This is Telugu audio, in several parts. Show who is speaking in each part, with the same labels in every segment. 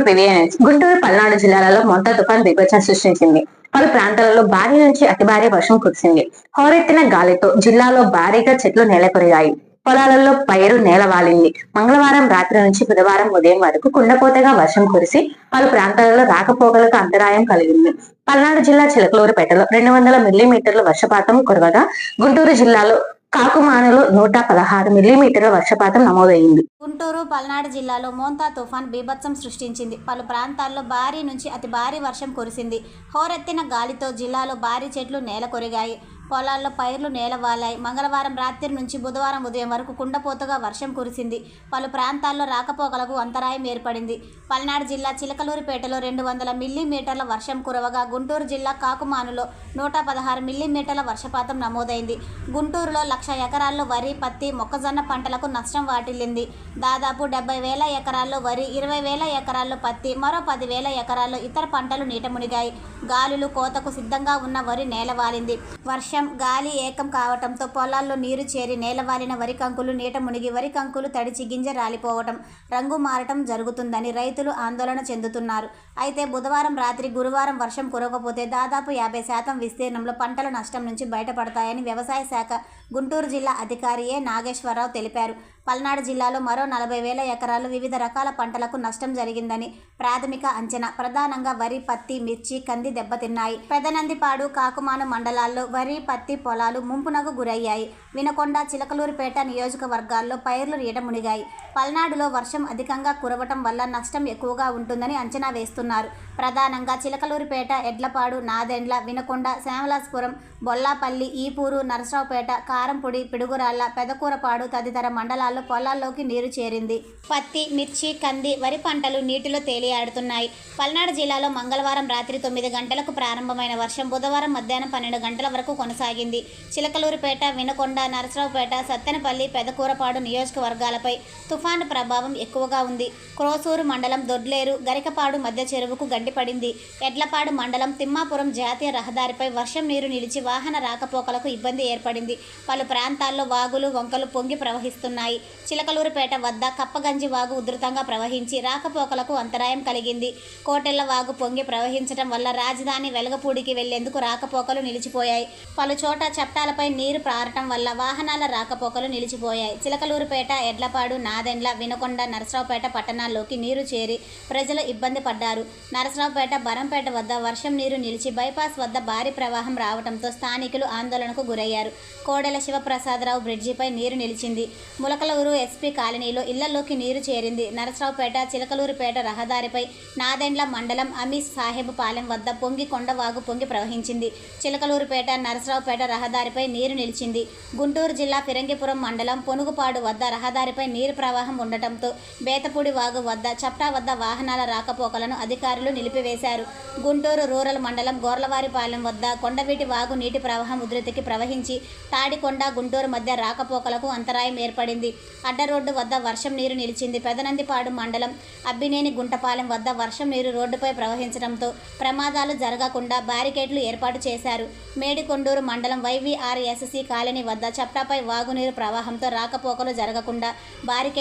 Speaker 1: గుంటూరు పివిఎన్ఎస్ గుంటూరు పల్నాడు జిల్లాలలో మొంత తుఫాన్ బీభత్సం సృష్టించింది. పలు ప్రాంతాలలో భారీ నుంచి అతి భారీ వర్షం కురిసింది. హోరెత్తిన గాలితో జిల్లాలో భారీగా చెట్లు నేలకొరిగాయి. పొలాలలో పైరు నేలవాలింది మంగళవారం రాత్రి నుంచి బుధవారం ఉదయం వరకు కుండపోతగా వర్షం కురిసి పలు ప్రాంతాలలో రాకపోకలకు అంతరాయం కలిగింది. పల్నాడు జిల్లా చిలకలూరుపేటలో రెండు వందల మిల్లీమీటర్ల వర్షపాతం కురవగా గుంటూరు జిల్లాలో కాకుమానులో నూట పదహారు మిల్లీమీటర్ల వర్షపాతం నమోదైంది.
Speaker 2: గుంటూరు పల్నాడు జిల్లాలో మోంతా తుఫాన్ బీభత్సం సృష్టించింది. పలు ప్రాంతాల్లో భారీ నుంచి అతి భారీ వర్షం కురిసింది. హోరెత్తిన గాలితో జిల్లాలో భారీ చెట్లు నేల కొరిగాయి పొలాల్లో పైర్లు నేలవాలాయి. మంగళవారం రాత్రి నుంచి బుధవారం ఉదయం వరకు కుండపోతగా వర్షం కురిసింది. పలు ప్రాంతాల్లో రాకపోకలకు అంతరాయం ఏర్పడింది. పల్నాడు జిల్లా చిలకలూరిపేటలో రెండు వందల మిల్లీమీటర్ల వర్షం కురవగా గుంటూరు జిల్లా కాకుమానులో నూట పదహారు మిల్లీమీటర్ల వర్షపాతం నమోదైంది. గుంటూరులో లక్ష ఎకరాల్లో వరి పత్తి మొక్కజొన్న పంటలకు నష్టం వాటిల్లింది. దాదాపు డెబ్బై వేల ఎకరాల్లో వరి ఇరవై వేల ఎకరాల్లో పత్తి మరో పదివేల ఎకరాల్లో ఇతర పంటలు నీట మునిగాయి. గాలులు కోతకు సిద్ధంగా ఉన్న వరి నేలవాలింది. వర్షం గాలి ఏకం కావటంతో పొలాల్లో నీరు చేరి నేలవాలిన వరి కంకులు నీట మునిగి వరి కంకులు తడిచి గింజ రాలిపోవటం రంగు మారటం జరుగుతుందని రైతులు ఆందోళన చెందుతున్నారు. అయితే బుధవారం రాత్రి గురువారం వర్షం కురవకపోతే దాదాపు యాభై శాతం విస్తీర్ణంలో పంటల నష్టం నుంచి బయటపడతాయని వ్యవసాయ శాఖ గుంటూరు జిల్లా అధికారి ఏ నాగేశ్వరరావు తెలిపారు. పల్నాడు జిల్లాలో మరో నలభై వేల ఎకరాలు వివిధ రకాల పంటలకు నష్టం జరిగిందని ప్రాథమిక అంచనా. ప్రధానంగా వరి పత్తి మిర్చి కంది దెబ్బతిన్నాయి. పెదనందిపాడు కాకుమాను మండలాల్లో వరి పత్తి పొలాలు ముంపునకు గురయ్యాయి. వినకొండ చిలకలూరుపేట నియోజకవర్గాల్లో పైర్లు రీట మునిగాయి. పల్నాడులో వర్షం అధికంగా కురవటం వల్ల నష్టం ఎక్కువగా ఉంటుందని అంచనా వేస్తున్నారు. ప్రధానంగా చిలకలూరిపేట ఎడ్లపాడు నాదెండ్ల వినకొండ శ్యామలాస్పురం బొల్లాపల్లి ఈపూరు నరసరావుపేట కారంపొడి పిడుగురాళ్ళ పెదకూరపాడు తదితర మండలాల్లో పొలాల్లోకి నీరు చేరింది. పత్తి మిర్చి కంది వరి పంటలు నీటిలో తేలియాడుతున్నాయి. పల్నాడు జిల్లాలో మంగళవారం రాత్రి తొమ్మిది గంటలకు ప్రారంభమైన వర్షం బుధవారం మధ్యాహ్నం పన్నెండు గంటల వరకు కొనసాగింది. చిలకలూరుపేట వినకొండ నరసరావుపేట సత్తెనపల్లి పెదకూరపాడు నియోజకవర్గాలపై తుఫాను ప్రభావం ఎక్కువగా ఉంది. క్రోసూరు మండలం దొడ్లేరు గరికపాడు మధ్య చెరువుకు గండిపడింది ఎడ్లపాడు మండలం తిమ్మాపురం జాతీయ రహదారిపై వర్షం నీరు నిలిచి వాహన రాకపోకలకు ఇబ్బంది ఏర్పడింది. పలు ప్రాంతాల్లో వాగులు వంకలు పొంగి ప్రవహిస్తున్నాయి. చిలకలూరుపేట వద్ద కప్పగంజి వాగు ఉధృతంగా ప్రవహించి రాకపోకలకు అంతరాయం కలిగింది. కోటెళ్ళ వాగు పొంగి ప్రవహించడం వల్ల రాజధాని వెలగపూడికి వెళ్ళేందుకు రాకపోకలు నిలిచిపోయాయి. పలుచోట చట్టాలపై నీరు పారటం వల్ల వాహనాల రాకపోకలు నిలిచిపోయాయి. చిలకలూరుపేట ఎడ్లపాడు నాదెండ్ల వినకొండ నరసరావుపేట పట్టణాల్లోకి నీరు చేరి ప్రజలు ఇబ్బంది పడ్డారు. నరసరావుపేట బరంపేట వద్ద వర్షం నీరు నిలిచి బైపాస్ వద్ద భారీ ప్రవాహం రావడంతో స్థానికులు ఆందోళనకు గురయ్యారు. కోడెల శివప్రసాదరావు బ్రిడ్జిపై నీరు నిలిచింది. ములకలూరు ఎస్పీ కాలనీలో ఇళ్ళలోకి నీరు చేరింది. నరసరావుపేట చిలకలూరుపేట రహదారిపై నాదెండ్ల మండలం అమీస్ సాహెబ్ పాలెం వద్ద పొంగి కొండవాగు పొంగి ప్రవహించింది. చిలకలూరుపేట నరసరావుపేట రహదారిపై నీరు నిలిచింది. గుంటూరు జిల్లా ఫిరంగిపురం మండలం పొనుగుపాడు వద్ద రహదారిపై నీరు ప్రవాహం ఉండటంతో బేతపూడి వాగు వద్ద చప్టా వద్ద వాహనాల రాకపోకలను అధికారులు నిలిపివేశారు. గుంటూరు రూరల్ మండలం గోర్లవారిపాలెం వద్ద కొండవీటి వాగు నీటి ప్రవాహం ఉధృతికి ప్రవహించి తాడికొండ గుంటూరు మధ్య రాకపోకలకు అంతరాయం ఏర్పడింది. అడ్డరోడ్డు వద్ద వర్షం నీరు నిలిచింది. పెదనందిపాడు మండలం అబ్బినేని గుంటపాలెం వద్ద వర్షం నీరు రోడ్డుపై ప్రవహించడంతో ప్రమాదాలు జరగకుండా బ్యారికేడ్లు ఏర్పాటు చేశారు. మేడికొండూరు మండలం వైవీఆర్ఎస్సి కాలనీ వద్ద చప్టాపై వాగునీరు ప్రవాహంతో రాకపోకలు జరగకుండా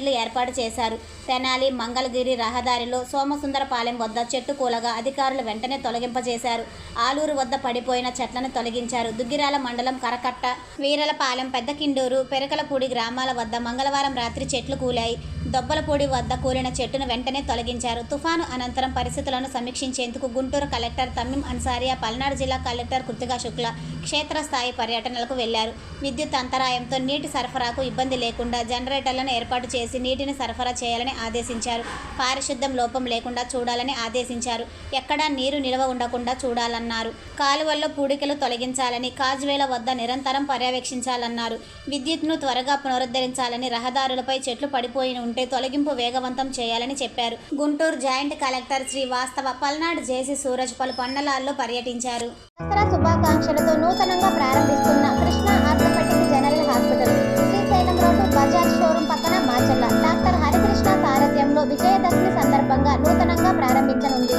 Speaker 2: బారికేడ్లు ఏర్పాటు చేశారు. తెనాలి మంగళగిరి రహదారిలో సోమసుందరపాలెం వద్ద చెట్టు కూలగా అధికారులు వెంటనే తొలగింపజేశారు. ఆలూరు వద్ద పడిపోయిన చెట్లను తొలగించారు. దుగ్గిరాల మండలం కరకట్ట వీరలపాలెం పెద్దకిండూరు పెరకలపూడి గ్రామాల వద్ద మంగళవారం రాత్రి చెట్లు కూలాయి. దొబ్బలపూడి వద్ద కూలిన చెట్టును వెంటనే తొలగించారు. తుఫాను అనంతరం పరిస్థితులను సమీక్షించేందుకు గుంటూరు కలెక్టర్ తమ్మిం అన్సారియా పల్నాడు జిల్లా కలెక్టర్ కృతిగా శుక్ల క్షేత్రస్థాయి పర్యటనలకు వెళ్ళారు. విద్యుత్ అంతరాయంతో నీటి సరఫరాకు ఇబ్బంది లేకుండా జనరేటర్లను ఏర్పాటు చేసి నీటిని సరఫరా చేయాలని ఆదేశించారు. పారిశుద్ధ్యం లోపం లేకుండా చూడాలని ఆదేశించారు. ఎక్కడా నీరు నిల్వ ఉండకుండా చూడాలన్నారు. కాలువల్లో పూడికలు తొలగించాలని కాజ్వేల వద్ద నిరంతరం పర్యవేక్షించాలన్నారు. విద్యుత్ను త్వరగా పునరుద్ధరించాలని రహదారులపై చెట్లు పడిపోయి ఉంటే తొలగింపు వేగవంతం చేయాలని చెప్పారు. గుంటూరు జాయింట్ కలెక్టర్ శ్రీ వాస్తవ పల్నాడు జేసీ సూరజ్ పలు మండలాల్లో పర్యటించారు. దసరా శుభాకాంక్షలతో నూతనంగా ప్రారంభిస్తున్న Krishna orthopaedic general hospital. Srisailam road Bajaj showroom పక్కన మాచల్ల డాక్టర్ హరికృష్ణ సారథ్యంలో విజయదశమి సందర్భంగా నూతనంగా ప్రారంభించనుంది.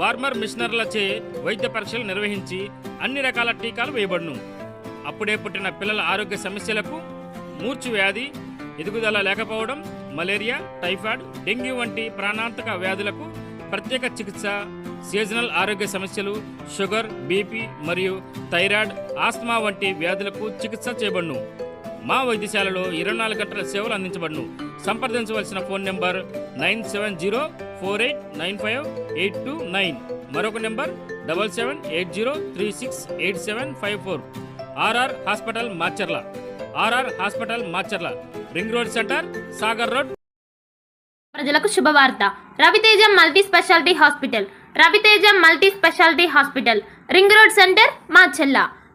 Speaker 3: వార్మర్ మిషనర్లచే వైద్య పరీక్షలు నిర్వహించి అన్ని రకాల టీకాలు వేయబడును. అప్పుడే పుట్టిన పిల్లల ఆరోగ్య సమస్యలకు మూర్చు వ్యాధి ఎదుగుదల లేకపోవడం మలేరియా టైఫాయిడ్ డెంగ్యూ వంటి ప్రాణాంతక వ్యాధులకు ప్రత్యేక చికిత్స సీజనల్ ఆరోగ్య సమస్యలు షుగర్ బీపీ మరియు థైరాయిడ్ ఆస్మా వంటి వ్యాధులకు చికిత్స చేయబడును. మా వైద్యశాలలో ఇరవై నాలుగు గంటల సేవలు అందించబడును. సంప్రదించవలసిన phone number nine seven zero four eight nine five eight two nine. మరొక number double seven eight zero three six eight seven five four. RR hospital Macherla RR hospital Macherla ring road centre Sagar road.
Speaker 4: ప్రజలకు శుభవార్త. Raviteja multi speciality hospital. Raviteja multi speciality hospital. Ring road centre Macherla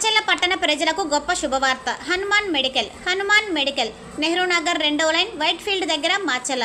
Speaker 2: Macherla పట్టణ ప్రజలకు గొప్ప శుభవార్త. హనుమాన్ మెడికల్ హనుమాన్ మెడికల్ నెహ్రూ నగర్ రెండవ లైన్ వైట్ ఫీల్డ్ దగ్గర మాచెల్ల.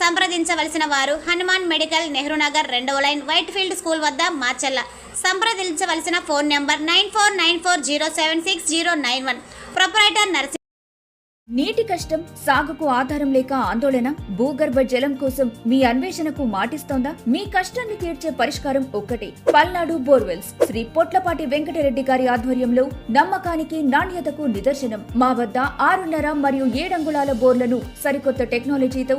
Speaker 2: సంప్రదించవలసిన వారు హనుమాన్ మెడికల్ నెహ్రూ నగర్ రెండవ లైన్ వైట్ ఫీల్డ్ స్కూల్ వద్ద మాచల్ల సంప్రదించవలసిన phone number nine four nine four zero seven six zero nine one. Proprietor Narsing
Speaker 5: నీటి కష్టం సాగుకు ఆధారం లేక ఆందోళన భూగర్భ జలం కోసం మీ అన్వేషణకు మాటిస్తోందా? మీ కష్టాన్ని తీర్చే పరిష్కారం ఒక్కటే పల్నాడు బోర్వెల్స్. శ్రీ పొట్లపాటి వెంకటరెడ్డి గారి ఆధ్వర్యంలో నమ్మకానికి నాణ్యతకు నిదర్శనం. మా వద్ద ఆరున్నర మరియు ఏడంగుళాల బోర్లను సరికొత్త టెక్నాలజీతో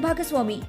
Speaker 5: ಭಾಗಸ್ವಾಮಿ